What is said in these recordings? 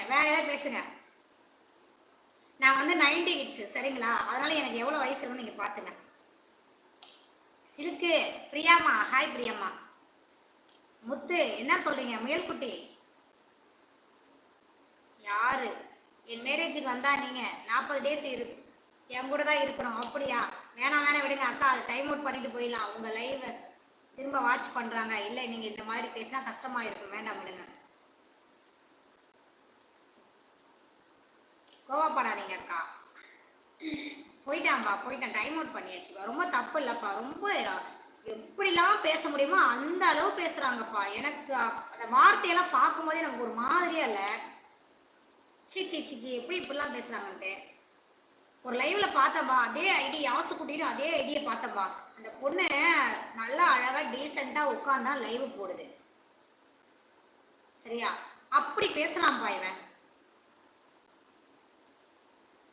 பேசாதீங்க வேற ஏதாவது பேசுங்க. நான் வந்து நைன்டி கிட்ஸ் சரிங்களா? அதனால எனக்கு எவ்வளோ வயசு இருக்குன்னு நீங்கள் பார்த்துங்க சிலுக்கு பிரியாமா ஹாய் பிரியாமா முத்து என்ன சொல்றீங்க? முயல்குட்டி. யாரு? என் மேரேஜுக்கு வந்தா நீங்க நாற்பது டேஸ் இரு என் கூட தான் இருக்கணும் அப்படியா? வேணாம் வேணாம் விடுங்க அக்கா அது டைம் அவுட் பண்ணிட்டு போயிடலாம். உங்க லைவ் திரும்ப வாட்ச் பண்றாங்க. இல்லை நீங்க இந்த மாதிரி பேசினா கஷ்டமா இருக்கும். வேண்டாம் விடுங்க. கோவப்படாதீங்க அக்கா போயிட்டான்ப்பா போயிட்டான். டைம் அவுட் பண்ணியாச்சுப்பா ரொம்ப தப்பு இல்லைப்பா. ரொம்ப எப்படிலாம் பேச முடியுமோ அந்த அளவு பேசுகிறாங்கப்பா எனக்கு அந்த வார்த்தையெல்லாம் பார்க்கும்போதே நமக்கு ஒரு மாதிரியா இல்லை. சி சி சி சி. எப்படி இப்படிலாம் பேசுகிறாங்கன்ட்டு ஒரு லைவ்ல பார்த்தப்பா அதே ஐடி யாசு குட்டின்னு அதே ஐடியை பார்த்தப்பா அந்த பொண்ணு நல்லா அழகாக டீசெண்டாக உட்காந்தான் லைவ் போடுது. சரியா? அப்படி பேசலாம்ப்பா இவன்.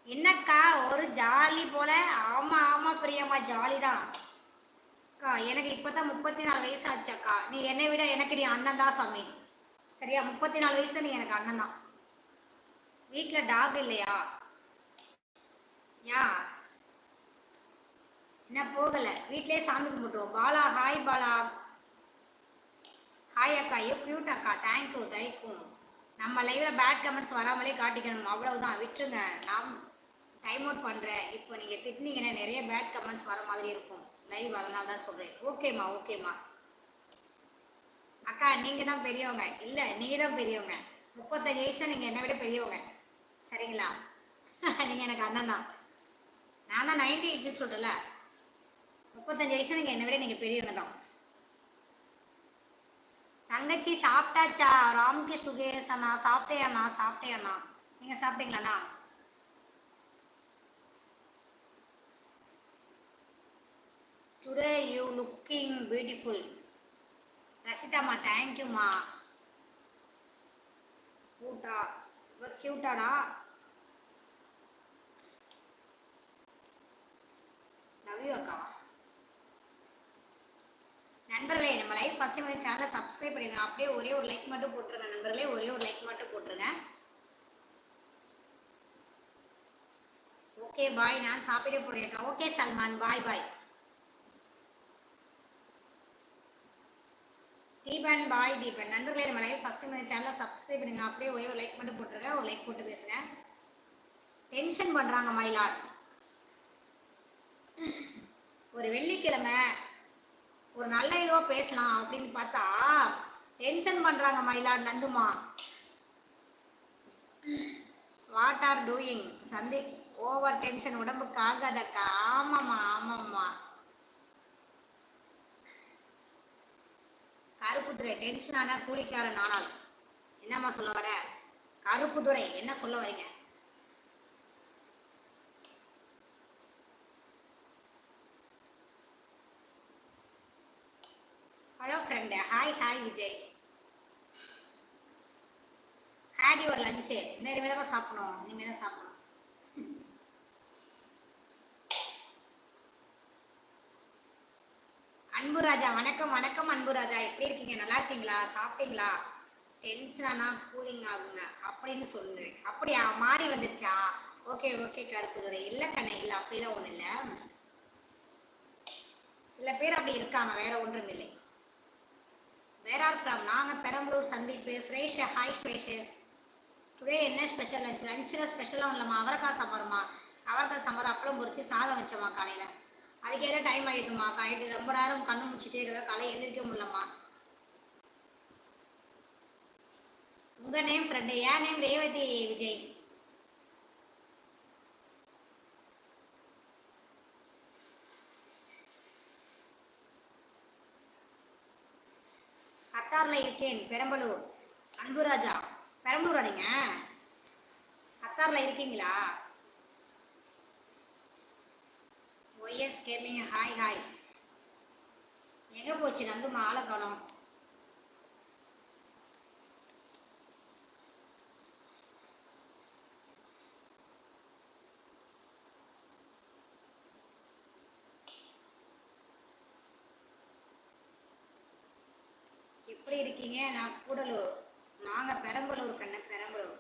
என்னக்கா ஒரு ஜாலி போல? ஆமா ஆமா பிரியம்மா ஜாலி தான் அக்கா எனக்கு இப்பதான் முப்பத்தி நாலு வயசு ஆச்சு அக்கா நீ என்னை விட எனக்கு நீ அண்ணன் தான் சாமி. சரியா? முப்பத்தி நாலு வயசு நீ எனக்கு அண்ணன் தான். வீட்டில் டாக் இல்லையா? யா? என்ன போகலை? வீட்டிலே சாமி கும்பிட்டுருவோம். பாலா ஹாய் பாலா. ஹாய் அக்கா. ஐயோ க்யூட் அக்கா. தேங்க்யூ தேங்க்யூ நம்ம லைவ்ல பேட் கமெண்ட்ஸ் வராமலே காட்டிக்கணும்? அவ்வளவுதான். விட்டுருங்க. நான் டைம் அவுட் பண்ணுறேன் இப்போ நீங்கள் திட்டினீங்கன்னா நிறைய பேட் கமெண்ட்ஸ் வர மாதிரி இருக்கும். லைவ் அதனால தான் சொல்கிறேன் ஓகேம்மா ஓகேம்மா அக்கா நீங்கள் தான் பெரியவங்க. இல்லை நீங்கள் தான் பெரியவங்க. முப்பத்தஞ்சு வயசு நீங்கள் என்னை விட பெரியவங்க. சரிங்களா? நீங்கள் எனக்கு அண்ணன் தான். நான் தான் நைன்டி எயிட்ஸ் சொல்கிறேன்ல முப்பத்தஞ்சு வயசு நீங்கள் என்னை விட நீங்கள் பெரியவங்க தான். தங்கச்சி சாப்பிட்டாச்சா? ராம்கி சுகேஷ் அண்ணா சாப்பிட்டேண்ணா சாப்பிட்டேண்ணா நீங்கள் சாப்பிட்டீங்களாண்ணா டுடே யூ லுக்கிங் பியூட்டிஃபுல் ரசிதாம்மா தேங்க்யூம்மா கூட்டா இவ கியூட்டாடா லவ் யூ அக்கா. நண்பர்களே நம்ம லைஃப் ஃபஸ்ட்டு வந்து சேனலை சப்ஸ்கிரைப் பண்ணிடுங்க அப்படியே ஒரே ஒரு லைக் மட்டும் போட்டுருங்க நண்பர்களே. ஒரே ஒரு லைக் மட்டும் போட்டுருங்க. ஓகே பாய் நான் சாப்பிட போகிறேன் அக்கா. Okay Salman. Bye bye Deepan bye Deepan. நண்பர்களே நம்ம லைவ் ஃபஸ்ட்டு இந்த சேனலை சப்ஸ்கிரைப் பண்ணுங்க. அப்படியே ஒரே ஒரு லைக் மட்டும் போட்டுருங்க. ஒரு லைக் போட்டு பேசுங்க. டென்ஷன் பண்ணுறாங்க மயிலார் ஒரு வெள்ளிக்கிழமை ஒரு நல்ல இதுவாக பேசலாம் அப்படின்னு பார்த்தா டென்ஷன் பண்ணுறாங்க மயிலார் நந்துமா. வாட் ஆர் டூயிங் சந்தி ஓவர் டென்ஷன் உடம்புக்கு ஆகாதக்கா? ஆமாம்மா ஆமாம்மா. கருப்புத்துறை டென்ஷனான கூலிக்காரன் ஆனால் என்னம்மா சொல்ல வர? கருப்புத்துறை என்ன சொல்ல வரீங்க? Hello friend hi hi Vijay. Had your lunch இந்த இனிமேல் தான் சாப்பிடணும். இனிமேல் தான் சாப்பிடணும். அன்பு ராஜா வணக்கம் வணக்கம் அன்பு ராஜா. எப்படி இருக்கீங்க? நல்லா இருக்கீங்களா? சாப்பிட்டீங்களா? டென்ஷனா கூலிங் ஆகுங்க. அப்படின்னு சொல்லுவேன் அப்படியா? மாறி வந்துருச்சா? ஓகே ஓகே கருப்பு துறை இல்லை கண்ணே இல்லை அப்படிலாம் ஒன்றும் இல்லை. சில பேர் அப்படி இருக்காங்க வேற ஒன்றும் இல்லை. வேற ஆர் ஃப்ரம் நாங்கள் பெரம்பலூர் சந்திப்பு. சுரேஷ் ஹாய் சுரேஷ். டுடே என்ன ஸ்பெஷல் லஞ்ச் லஞ்சில் ஸ்பெஷலாக ஒன்றுமா அவரைக்காய் சாம்பார்மா? அவரைக்காய் சாம்பார் அப்பளம் பொறிச்சு சாதம் வச்சோம்மா காலையில். அதுக்கு டைம் ஆகிடுமா காலையில் ரொம்ப நேரம் கண்ணு முடிச்சுட்டே இருக்கிற காலையில் எந்திரிக்க முடியலம்மா. உங்கள் நேம் ஃப்ரெண்டு என் நேம் ரேவதி விஜய். கத்தாரில் இருக்கேன் பெரம்பலூர். அன்புராஜா பெரம்பலூர் அடிங்க. கத்தாரில் இருக்கீங்களா? YS gaming. ஹாய் ஹாய் எங்கே போச்சு நந்து மாலை காணோம். எப்படி இருக்கீங்க? நான் கூடலூர். நாங்கள் பெரம்பலூர் கண்ணு பெரம்பலூர்.